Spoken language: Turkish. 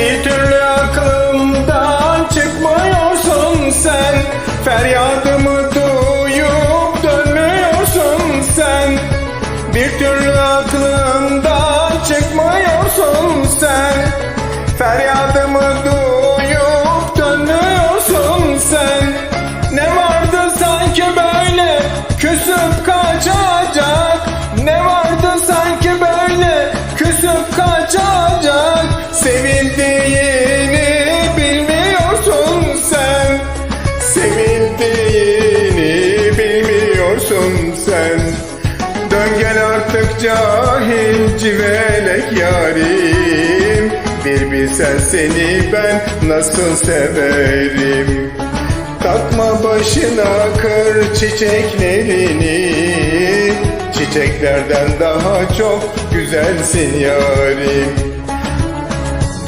Bir türlü aklımdan çıkmıyorsun sen. Feryadımı duyup dönmüyorsun sen. Bir türlü aklımdan çıkmıyorsun sen. Feryadımı duyup dönmüyorsun sen. Ne vardı sanki böyle küsüp kaçacak? Ne vardı sanki böyle küsüp kaçacak? Sevildiğini bilmiyorsun sen. Dön gel artık cahil civelek yarim. Bir bilsen seni ben nasıl severim. Takma başına kır çiçeklerini. Çiçeklerden daha çok güzelsin yarim